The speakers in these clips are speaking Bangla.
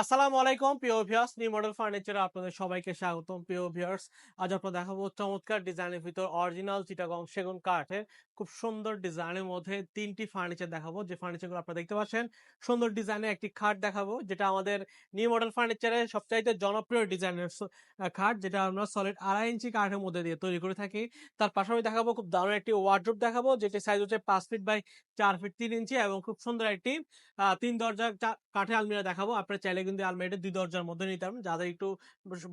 আসসালামু আলাইকুম প্রিয় ভিউয়ার্স নিউ মডেল ফার্নিচারে আপনাদের সবাইকে স্বাগতম। প্রিয় ভিউয়ার্স আজ আপনাদের দেখাবো চমৎকার ডিজাইনের ভিতর অরিজিনাল চিটাগং সেগুন কাঠের খুব সুন্দর ডিজাইনের মধ্যে তিনটি ফার্নিচার দেখাবো। যে ফার্নিচারগুলো আপনারা দেখতে পাচ্ছেন, সুন্দর ডিজাইনের একটি খাট দেখাবো, যেটা আমাদের নিউ মডেল ফার্নিচারের সবচাইতে জনপ্রিয় ডিজাইনের খাট, যেটা আমরা সলিড আড়াই ইঞ্চি কাঠের মধ্যে দিয়ে তৈরি করে থাকি। তার পাশাপাশি দেখাবো খুব দারুণ একটি ওয়ার্ড্রোপ দেখাবো যেটি সাইজ হচ্ছে পাঁচ ফিট বাই চার ফিট তিন ইঞ্চি এবং খুব সুন্দর একটি তিন দরজা কাঠের আলমিরা দেখাবো। আপনারা চাইলে কিন্তু আলমারিটা দুই দরজার মধ্যে নিতে পারবেন যাদের একটু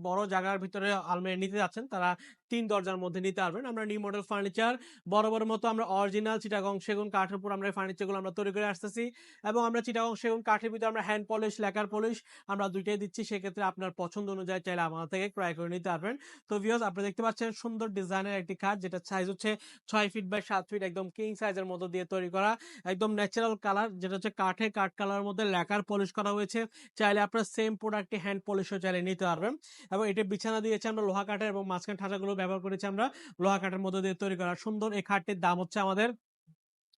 বড় জায়গার ভিতরে আলমারি নিতে যাচ্ছেন, তারা তিন দরজার মধ্যে নিতে পারবেন। আমরা নিউ মডেল ফার্নিচার বড় বড় মতো আমরা অরিজিনাল চিটাগং সেগুন কাঠের উপর আমরা ফার্নিচারগুলো আমরা তৈরি করে আসতেছি। এবং আমরা চিটাগং সেগুন কাঠের ভিতরে আমরা হ্যান্ড পলিশ লেকার পলিশ আমরা দুইটাই দিচ্ছি। সেক্ষেত্রে আপনার পছন্দ অনুযায়ী চাইলে আমাদের থেকে ক্রয় করে নিতে পারবেন। তো ভিউস আপনারা দেখতে পাচ্ছেন সুন্দর ডিজাইনের একটি কাঠ যেটা সাইজ হচ্ছে ছয় ফিট বাই সাত ফিট একদম কিং সাইজের মতো দিয়ে তৈরি করা। একদম ন্যাচারাল কালার যেটা হচ্ছে কাঠে কাঠ কালারের মধ্যে লেকার পলিশ করা হয়েছে। চাইলে আপনার সেম প্রোডাক্টে হ্যান্ড পলিশও চাইলে নিতে পারবেন। এবং এটা বিছানা দিয়েছে আমরা লোহা কাঠের এবং মাঝখান ঠাঁচাগুলো ব্যবহার করেছি আমরা। লোহা কাঠের মধ্যে দিয়ে তৈরি করা সুন্দর এই খাটটির দাম হচ্ছে আমাদের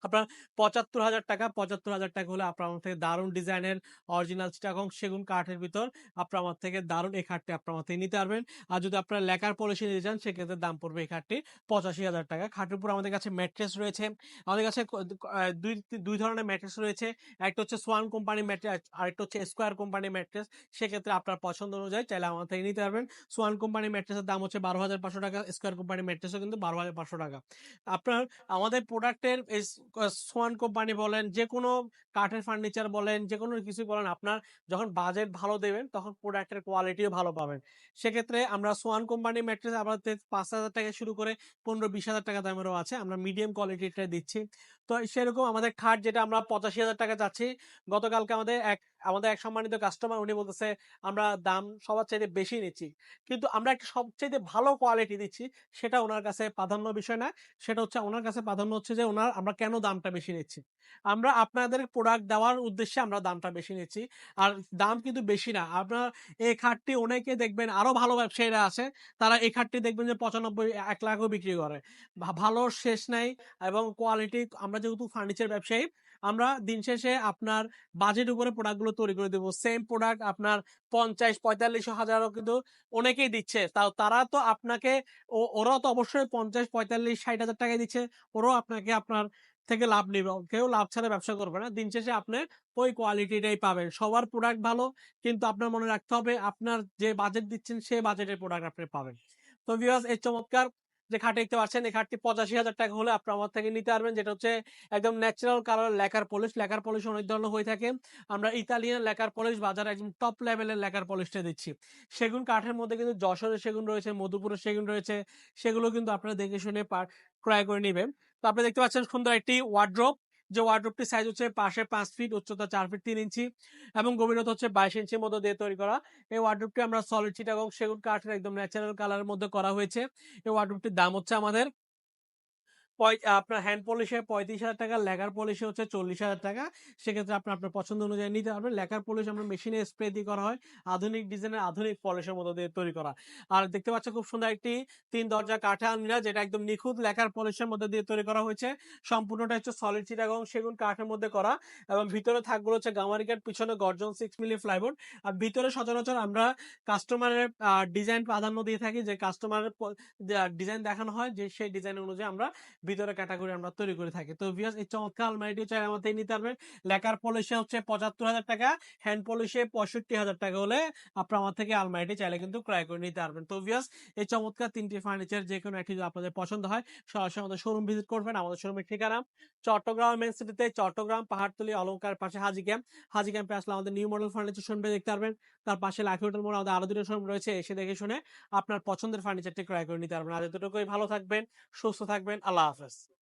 আপনার পঁচাত্তর হাজার টাকা, পঁচাত্তর হাজার টাকা হলে আপনার আমার থেকে দারুণ ডিজাইনের অরিজিনাল চিটাগং সেগুন কাঠের ভিতর আপনার আমার থেকে দারুণ এই খাটটি আপনার আমার থেকে নিতে পারবেন। আর যদি আপনার লেখার পলিসি নিতে চান, সেক্ষেত্রে দাম পড়বে এই খাটটি পঁচাশি হাজার টাকা। খাটের উপর আমাদের কাছে ম্যাট্রেস রয়েছে। আমাদের কাছে দুই দুই ধরনের ম্যাট্রেস রয়েছে। একটা হচ্ছে সোয়ান কোম্পানি ম্যাট্রেস আরেকটা হচ্ছে স্কোয়ার কোম্পানি ম্যাট্রেস সেক্ষেত্রে আপনার পছন্দ অনুযায়ী চাইলে আমার থেকে নিতে পারবেন। সোয়ান কোম্পানি ম্যাট্রেসের দাম হচ্ছে বারো হাজার পাঁচশো টাকা স্কোয়ার কোম্পানি ম্যাট্রেসও কিন্তু বারো হাজার পাঁচশো টাকা। আপনার, আমাদের প্রোডাক্টের সোয়ান কোম্পানি বলেন যে কোনো কাঠের ফার্নিচার বলেন যে কোনো কিছু বলেন, আপনার যখন বাজেট ভালো দেবেন, তখন প্রোডাক্টের কোয়ালিটিও ভালো পাবেন। সেক্ষেত্রে আমরা সোয়ান কোম্পানি ম্যাট্রেস আমাদের পাঁচ হাজার টাকা শুরু করে পনেরো বিশ হাজার টাকা দামেরও আছে, আমরা মিডিয়াম কোয়ালিটিটা দিচ্ছি। তো সেরকম আমাদের খাট যেটা আমরা পঁচাশি হাজার টাকা চাচ্ছি, গতকালকে আমাদের এক আমাদের এক সম্মানিত কাস্টমার উনি বলতেছে, আমরা দাম সবার চাইতে বেশি নিচ্ছি, কিন্তু আমরা একটা সবচাইতে ভালো কোয়ালিটি দিচ্ছি, সেটা ওনার কাছে প্রাধান্য বিষয় না, সেটা হচ্ছে ওনার কাছে প্রাধান্য হচ্ছে যে ওনার, আমরা কেন দামটা বেশি নিচ্ছি? আমরা আপনাদের প্রোডাক্ট দেওয়ার উদ্দেশ্যে আমরা দামটা বেশি নিচ্ছি, আর দাম কিন্তু বেশি না। আপনার এই খাটটি অনেকে দেখবেন আরও ভালো ব্যবসায়ীরা আছে, তারা এই খাটটি দেখবেন যে পঁচানব্বই, এক লাখও বিক্রি করে। ভালো শেষ নাই এবং কোয়ালিটি আমরা যেহেতু ফার্নিচার ব্যবসায়ী আমরা দিন শেষে আপনার বাজেট উপরে প্রোডাক্টগুলো তৈরি করে দেবো। সেম প্রোডাক্ট আপনার পঞ্চাশ, পঁয়তাল্লিশ, হাজারও কিন্তু অনেকেই দিচ্ছে। তাও তারা তো আপনাকে ওরাও তো অবশ্যই পঞ্চাশ, পঁয়তাল্লিশ, ষাট হাজার টাকায় দিচ্ছে। ওরাও আপনাকে আপনার থেকে লাভ নেবে। কেউ লাভ ছাড়া ব্যবসা করবে না। দিন শেষে আপনি ওই কোয়ালিটিটাই পাবেন। সবার প্রোডাক্ট ভালো, কিন্তু আপনার মনে রাখতে হবে আপনার যে বাজেট দিচ্ছেন সেই বাজেটের প্রোডাক্ট আপনি পাবেন। তো ভিউয়ার্স এই চমৎকার যে খাট দেখতে পাচ্ছেন, এই খাটটি পঁচাশি হাজার টাকা হলে আপনি আমার থেকে নিতে পারবেন। যেটা হচ্ছে একদম natural colour lacquer polish lacquer polish অনেক ধরনের হয়ে থাকে। আমরা ইতালিয়ান লেকার পলিশ বাজারে একদম টপ লেভেলের লেকার পলিশটা দিচ্ছি। সেগুন কাঠের মধ্যে কিন্তু যশোরের সেগুন রয়েছে, মধুপুরের সেগুন রয়েছে। সেগুলো কিন্তু আপনারা দেখে শুনে ক্রয় করে নেবেন। তো আপনি দেখতে পাচ্ছেন সুন্দর একটি ওয়ার্ড্রোপ যে ওয়ার্ড্রোপটির সাইজ হচ্ছে পাশে পাঁচ ফিট উচ্চতা চার ফিট তিন ইঞ্চি এবং গভীরতা হচ্ছে বাইশ ইঞ্চির মধ্যে দিয়ে তৈরি করা। এই ওয়ার্ড্রোপটি আমরা সলিড চিটাগং সেগুন কাঠের একদম ন্যাচারাল কালারের মধ্যে করা হয়েছে। এই ওয়ার্ড্রোপটির দাম হচ্ছে আমাদের আপনার হ্যান্ড পলিশে পঁয়ত্রিশ হাজার টাকা, লেকার পলিশে হচ্ছে চল্লিশ হাজার টাকা। সেক্ষেত্রে আপনি আপনার পছন্দ অনুযায়ী নিতে পারবেন। লেকার পলিশ আমরা মেশিনে স্প্রে দিয়ে করা হয়। আধুনিক ডিজাইনের আধুনিক পলিশের মতো দিয়ে তৈরি করা। আর দেখতে পাচ্ছ খুব সুন্দর একটি তিন দরজা কাঠা আলমিরা যেটা একদম নিখুঁত লেকার পলিশের মধ্যে দিয়ে তৈরি করা হয়েছে। সম্পূর্ণটা হচ্ছে সলিড এবং সেগুন কাঠের মধ্যে করা। এবং ভিতরে থাকগুলো হচ্ছে গামারি কাঠ, পিছনে গর্জন সিক্স মিলি ফ্লাইবোর্ড আর ভিতরে সচরাচর আমরা কাস্টমারের ডিজাইন প্রাধান্য দিয়ে থাকি যে কাস্টমারের ডিজাইন দেখানো হয়, যে সেই ডিজাইন অনুযায়ী আমরা ভিতরে ক্যাটাগরি আমরা তৈরি করে থাকি। তো ভিউয়ার্স এই চমৎকার আলমারিটি চাই আমাদের নিতে পারবেন। লেখার পলিশে হচ্ছে পঁচাত্তর হাজার টাকা হ্যান্ড পলিশে পঁয়ষট্টি হাজার টাকা হলে আপনার আমার থেকে আলমারিটি চাইলে কিন্তু ক্রয় করে নিতে পারবেন। তো ভিউয়ার্স এই চমৎকার তিনটি ফার্নিচার যে কোনো একটি আপনাদের পছন্দ হয়, সরাসরি আমাদের শোরুম ভিজিট করবেন, আমাদের শোরুমের ঠিকানা। চট্টগ্রাম মেন সিটিতে চট্টগ্রাম পাহাড়তলি অলঙ্কার পাশে হাজি ক্যাম্প হাজি ক্যাম্পে আসলে আমাদের নিউ মডেল ফার্নিচার শোরুমে দেখতে পারবেন। তার পাশে লাখি হোটেল মোড় আমাদের আরও দুটো শোরুম রয়েছে, এসে দেখে শুনে আপনার পছন্দের ফার্নিচারটি ক্রয় করে নিতে পারবেন। আজ এতটুকুই, ভালো থাকবেন, সুস্থ থাকবেন, আল্লাহ palavras.